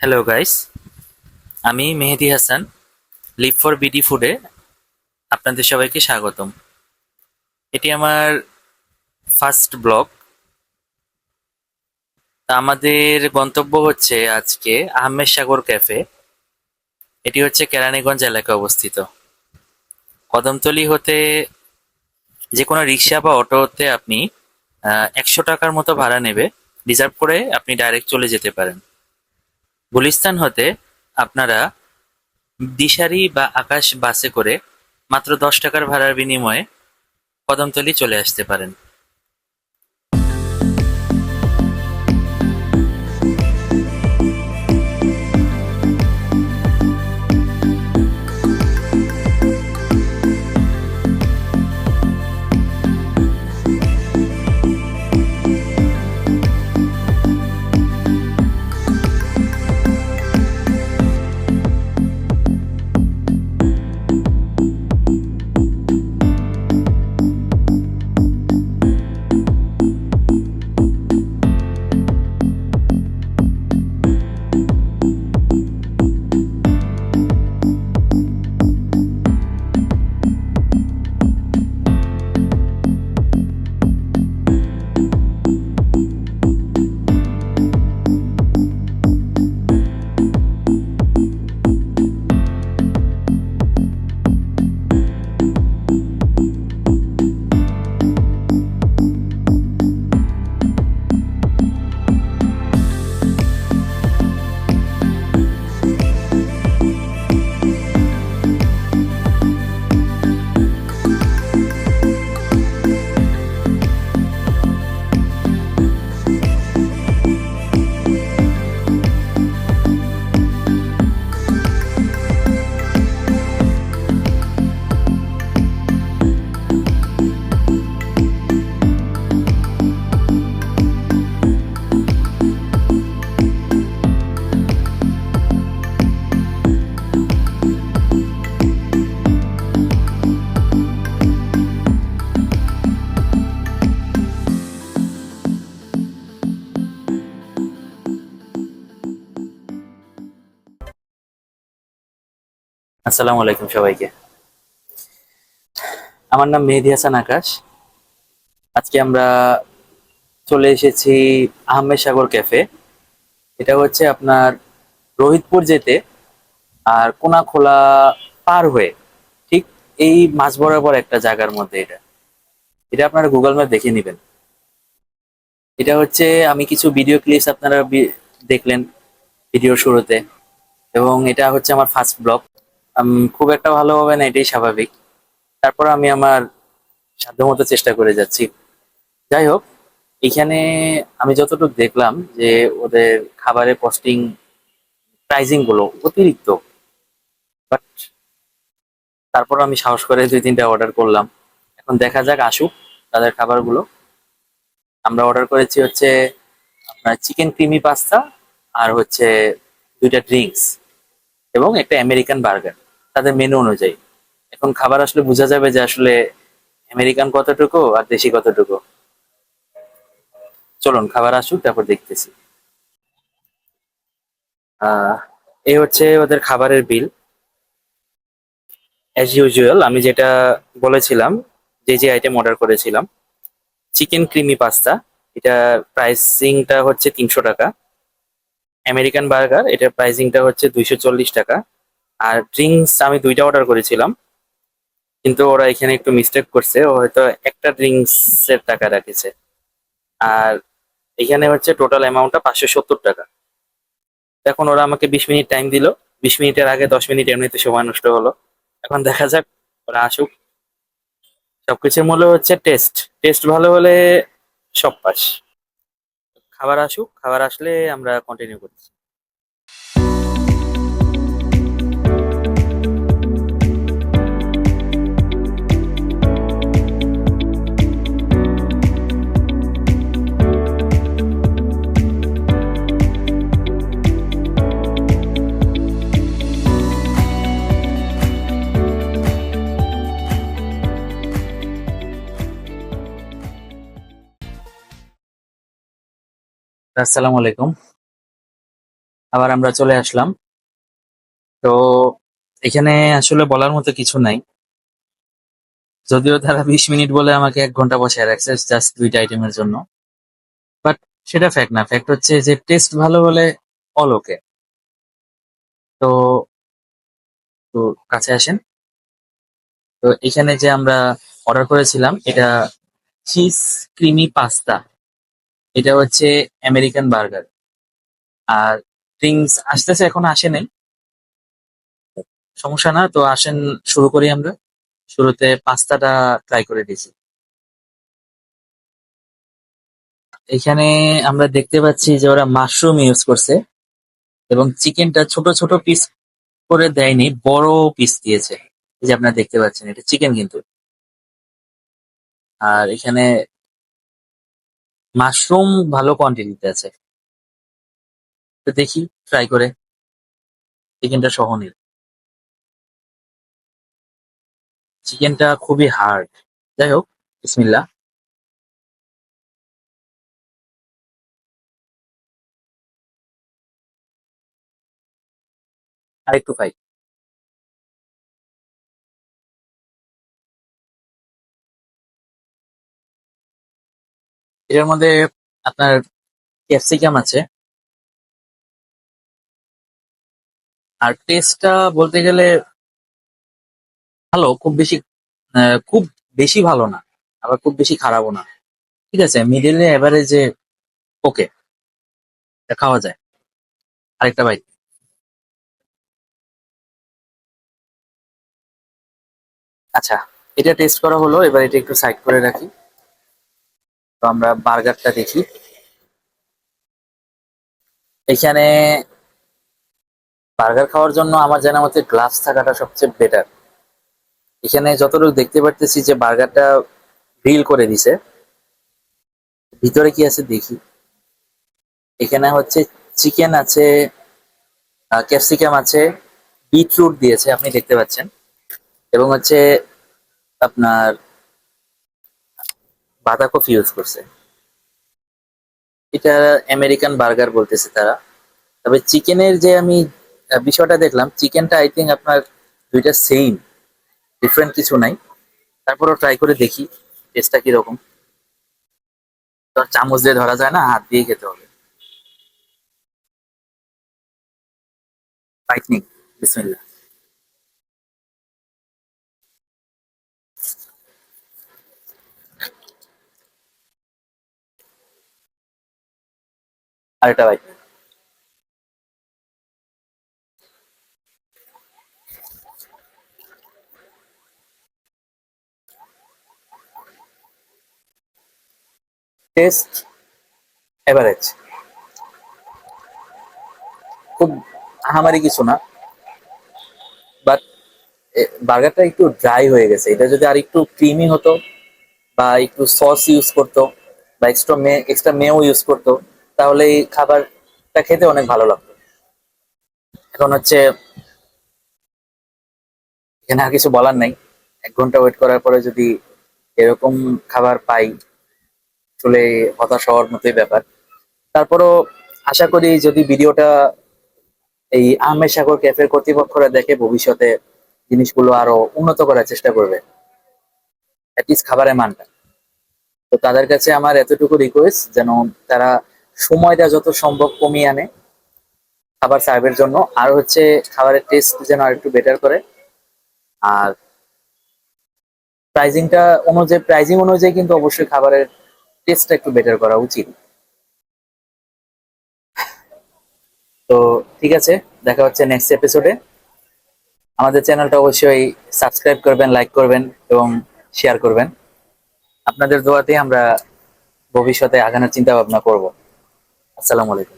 Hello guys আমি Mehedi Hasan live for BD ফুডে আপনাদের সবাইকে স্বাগতম। এটি আমার ফার্স্ট ব্লগ আমাদের গন্তব্য হচ্ছে আজকে আহমেদ সাগর ক্যাফে। এটি হচ্ছে কেরানীগঞ্জ এলাকায় অবস্থিত। কদমতলি হতে যে কোনো রিক্সা বা অটোতে আপনি একশো টাকার মতো ভাড়া নেবে। রিজার্ভ করে আপনি ডাইরেক্ট চলে যেতে পারেন। গুলিস্তান হতে আপনারা দিশারি বা আকাশ বাসে করে মাত্র দশ টাকার ভাড়ার বিনিময়ে কদমতলি চলে আসতে পারেন। আসসালামু আলাইকুম সবাইকে। আমার নাম মেহেদি হাসান আকাশ। আজকে আমরা চলে এসেছি আহমেদ সাগর ক্যাফে। এটা হচ্ছে আপনার রোহিতপুর যেতে আর কোনাখোলা পার হয়ে ঠিক এই মাঝ বরাবর একটা জায়গার মধ্যে এটা। এটা আপনারা গুগল ম্যাপ দেখে নেবেন। এটা হচ্ছে আমি কিছু ভিডিও ক্লিপস আপনারা দেখলেন ভিডিও শুরুতে। এবং এটা হচ্ছে আমার ফার্স্ট ব্লগ খুব একটা ভালো হবে না, এটাই স্বাভাবিক। তারপর আমি আমার সাধ্যমতো চেষ্টা করে যাচ্ছি। যাই হোক, এখানে আমি যতটুকু দেখলাম যে ওদের খাবারের কস্টিং প্রাইজিংগুলো অতিরিক্ত। বাট তারপর আমি সাহস করে দুই তিনটা অর্ডার করলাম। এখন দেখা যাক, আসুক তাদের খাবারগুলো। আমরা অর্ডার করেছি হচ্ছে আপনার চিকেন ক্রিমি পাস্তা আর হচ্ছে দুইটা ড্রিঙ্কস এবং একটা আমেরিকান বার্গার তাদের মেনু অনুযায়ী। এখন খাবার আসলে বোঝা যাবে যে আসলে আমেরিকান কতটুকু আর দেশি কতটুকু। চলুন, খাবার আসুক, তারপর দেখতেছি। এই হচ্ছে ওদের খাবারের বিল অ্যাজ ইউজুয়াল আমি যেটা বলেছিলাম, যে যে আইটেম অর্ডার করেছিলাম চিকেন ক্রিমি পাস্তা এটা প্রাইসিংটা হচ্ছে তিনশো টাকা। আমেরিকান বার্গার এটার প্রাইসিংটা হচ্ছে দুইশো চল্লিশ টাকা। আর ড্রিঙ্কস আমি দুইটা অর্ডার করেছিলাম। কিন্তু ওরা এখানে একটু মিস্টেক করছে, ও হয়তো একটা ড্রিঙ্কস এর টাকা রাখেছে। আর এখানে হচ্ছে টোটাল অ্যামাউন্টটা পাঁচশো সত্তর টাকা। এখন ওরা আমাকে বিশ মিনিট টাইম দিল। বিশ মিনিটের আগে দশ মিনিট এমনিতে সময় নষ্ট হলো। এখন দেখা যাক, ওরা আসুক। সবকিছুর মূল্য হচ্ছে টেস্ট টেস্ট ভালো হলে সব পাস। খাবার আসুক, খাবার আসলে আমরা কন্টিনিউ করছি। আসসালামু আলাইকুম। আবার আমরা চলে আসলাম। তো এখানে আসলে বলার মতো কিছু নাই। যদিও তারা বিশ মিনিট বলে আমাকে এক ঘণ্টা বসে রাখছে জাস্ট দুইটা আইটেমের জন্য। বাট সেটা ফ্যাক্ট না। ফ্যাক্ট হচ্ছে যে টেস্ট ভালো হলে অল ওকে তো তো কাছে আসেন। তো এখানে যে আমরা অর্ডার করেছিলাম, এটা চিজ ক্রিমি পাস্তা এটা হচ্ছে আমেরিকান বার্গার আর ড্রিঙ্কস আসতেছে এখন, আসে নাই। সমস্যা না, তো আসেন, শুরু করি আমরা। শুরুতে পাস্তাটা ট্রাই করে দিয়েছি। এখানে আমরা দেখতে পাচ্ছি যে ওরা মাশরুম ইউজ করছে। এবং চিকেনটা ছোট ছোট পিস করে দেয়নি, বড় পিস দিয়েছে। এই যে আপনারা দেখতে পাচ্ছেন, এটা চিকেন কিন্তু। আর এখানে মাশরুম ভালো কোয়ান্টিটিতে আছে। তো দেখি ট্রাই করে। চিকেনটা সহ চিকেনটা খুবই হার্ড যাই হোক, বিসমিল্লাহ। আরেকটু খাই। এটার মধ্যে আপনার ক্যাপসিকাম আছে। আর টেস্টটা বলতে গেলে ভালো, খুব বেশি খুব বেশি ভালো না, আবার খুব বেশি খারাপও না। ঠিক আছে মিডিলে এভারেজে ওকে খাওয়া যায়। আরেকটা বাইট আচ্ছা এটা টেস্ট করা হলো, এবার এটা একটু সাইড করে রাখি। তো আমরা বার্গারটা দেখি। এখানে বার্গার খাওয়ার জন্য আমার জানা মতে গ্লাভস থাকাটা সবচেয়ে বেটার এখানে যতটুকু দেখতে পারতেছি যে বার্গারটা গ্রিল করে দিছে। ভিতরে কি আছে দেখি। এখানে হচ্ছে চিকেন আছে ক্যাপসিকাম আছে বিটরুট দিয়েছে, আপনি দেখতে পাচ্ছেন। এবং হচ্ছে আপনার বাঁধাকপি ইউজ করছে। এটা আমেরিকান বার্গার বলতেছে তারা। তবে চিকেনের যে আমি বিষয়টা দেখলাম, চিকেনটা আই থিঙ্ক আপনার দুইটা সেম ডিফারেন্ট কিছু নাই। তারপরও ট্রাই করে দেখি টেস্টটা কীরকম। তো চামচ দিয়ে ধরা যায় না, হাত দিয়ে খেতে হবে। ফাইটনিং বিসমিল্লাহ। আরেকটা বাইট টেস্ট এভারেজ খুব আহামারি কিছু না। বাট বার্গারটা একটু ড্রাই হয়ে গেছে। এটা যদি আর একটু ক্রিমি হতো বা একটু সস ইউজ করতো বা extra mayo extra mayo use করতো তাহলে এই খাবারটা খেতে অনেক ভালো লাগতো। এখন হচ্ছে এখানে আর কিছু বলার নাই। এক ঘণ্টা ওয়েট করার পরে যদি এরকম খাবার পাই আসলে হতাশ হওয়ার মতোই ব্যাপার। তারপরও আশা করি যদি ভিডিওটা এই আহমেদ সাগর ক্যাফের কর্তৃপক্ষরা দেখে ভবিষ্যতে জিনিসগুলো আরও উন্নত করার চেষ্টা করবে খাবারের মানটা। তো তাদের কাছে আমার এতটুকু রিকোয়েস্ট যেন তারা সময়টা যত সম্ভব কমিয়ে আনে খাবার সার্ভের জন্য। আর হচ্ছে খাবারের টেস্ট যেন আর একটু বেটার করে। আর প্রাইজিংটা অনুযায়ী প্রাইজিং অনুযায়ী কিন্তু অবশ্যই খাবারের টেস্টটা একটু বেটার করা উচিত। তো ঠিক আছে, দেখা হচ্ছে নেক্সট এপিসোডে আমাদের চ্যানেলটা অবশ্যই সাবস্ক্রাইব করবেন লাইক করবেন এবং শেয়ার করবেন। আপনাদের দোয়াতে আমরা ভবিষ্যতে আগানোর চিন্তা ভাবনা করব। আসসালামু আলাইকুম।